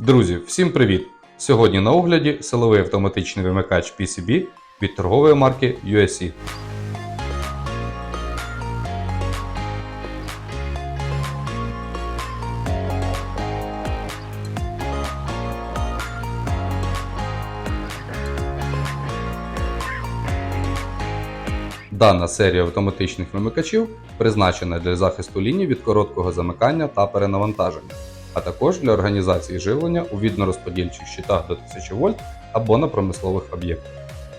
Друзі, всім привіт! Сьогодні на огляді силовий автоматичний вимикач PCB від торгової марки USE. Дана серія автоматичних вимикачів призначена для захисту ліній від короткого замикання та перенавантаження, а також для організації живлення у віднорозподільчих щитах до 1000 вольт або на промислових об'єктах.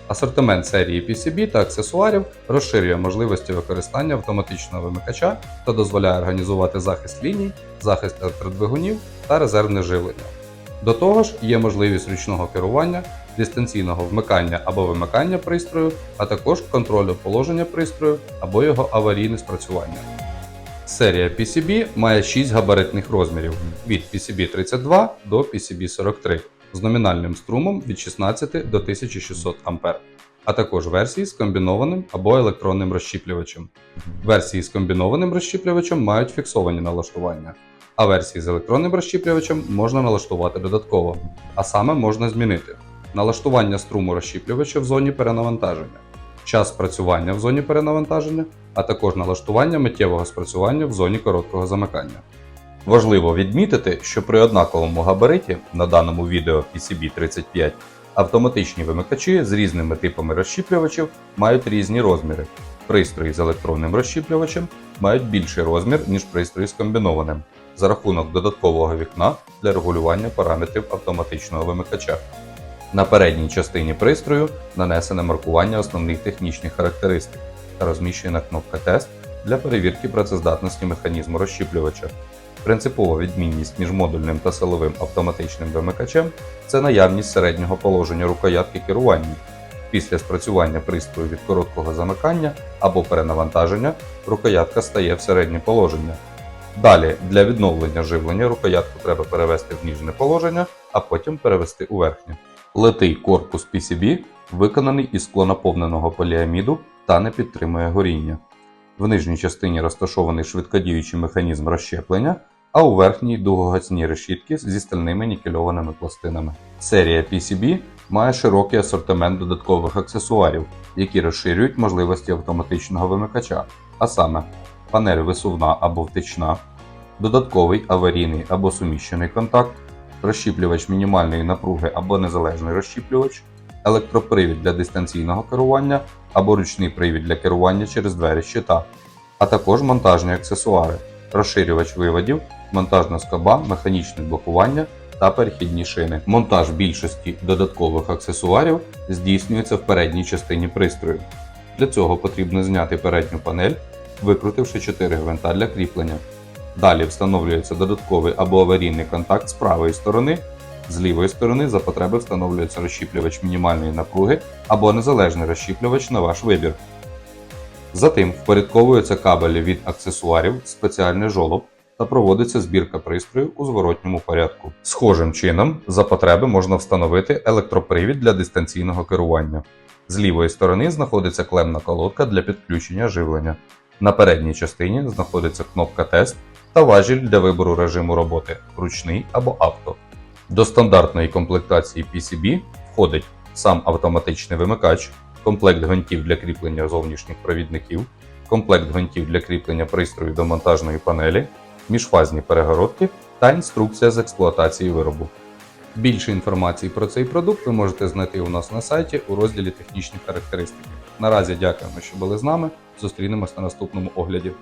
Асортимент серії PCB та аксесуарів розширює можливості використання автоматичного вимикача та дозволяє організувати захист ліній, захист електродвигунів та резервне живлення. До того ж, є можливість ручного керування, дистанційного вмикання або вимикання пристрою, а також контролю положення пристрою або його аварійне спрацювання. Серія PCB має 6 габаритних розмірів від PCB 32 до PCB 43 з номінальним струмом від 16 до 1600 А, а також версії з комбінованим або електронним розщіплювачем. Версії з комбінованим розщіплювачем мають фіксовані налаштування, а версії з електронним розщіплювачем можна налаштувати додатково, а саме можна змінити налаштування струму розщіплювача в зоні перенавантаження, час спрацювання в зоні перенавантаження, а також налаштування миттєвого спрацювання в зоні короткого замикання. Важливо відмітити, що при однаковому габариті на даному відео PCB35 автоматичні вимикачі з різними типами розщіплювачів мають різні розміри. Пристрої з електронним розщіплювачем мають більший розмір, ніж пристрої з комбінованим, за рахунок додаткового вікна для регулювання параметрів автоматичного вимикача. На передній частині пристрою нанесене маркування основних технічних характеристик та розміщена кнопка Тест для перевірки працездатності механізму розщіплювача. Принципова відмінність між модульним та силовим автоматичним вимикачем це наявність середнього положення рукоятки керування. Після спрацювання пристрою від короткого замикання або перенавантаження рукоятка стає в середнє положення. Далі для відновлення живлення рукоятку треба перевести в ніжне положення, а потім перевести у верхнє. Литий корпус PCB виконаний із склонаповненого поліаміду та не підтримує горіння. В нижній частині розташований швидкодіючий механізм розщеплення, а у верхній дугогацьні решітки зі стальними нікельованими пластинами. Серія PCB має широкий асортимент додаткових аксесуарів, які розширюють можливості автоматичного вимикача, а саме панель висувна або втечна, додатковий аварійний або суміщений контакт, розщіплювач мінімальної напруги або незалежний розщіплювач, електропривід для дистанційного керування або ручний привід для керування через двері щита, а також монтажні аксесуари, розширювач виводів, монтажна скоба, механічне блокування та перехідні шини. Монтаж більшості додаткових аксесуарів здійснюється в передній частині пристрою. Для цього потрібно зняти передню панель, викрутивши 4 гвинта для кріплення. Далі встановлюється додатковий або аварійний контакт з правої сторони, з лівої сторони за потреби встановлюється розщіплювач мінімальної напруги або незалежний розщіплювач на ваш вибір. Затим впорядковуються кабелі від аксесуарів, спеціальний жолоб та проводиться збірка пристрою у зворотньому порядку. Схожим чином, за потреби можна встановити електропривід для дистанційного керування. З лівої сторони знаходиться клемна колодка для підключення живлення. На передній частині знаходиться кнопка тест та важіль для вибору режиму роботи ручний або авто. До стандартної комплектації PCB входить сам автоматичний вимикач, комплект гвинтів для кріплення зовнішніх провідників, комплект гвинтів для кріплення пристрою до монтажної панелі, міжфазні перегородки та інструкція з експлуатації виробу. Більше інформації про цей продукт ви можете знайти у нас на сайті у розділі технічні характеристики. Наразі дякуємо, що були з нами. Зустрінемось на наступному огляді.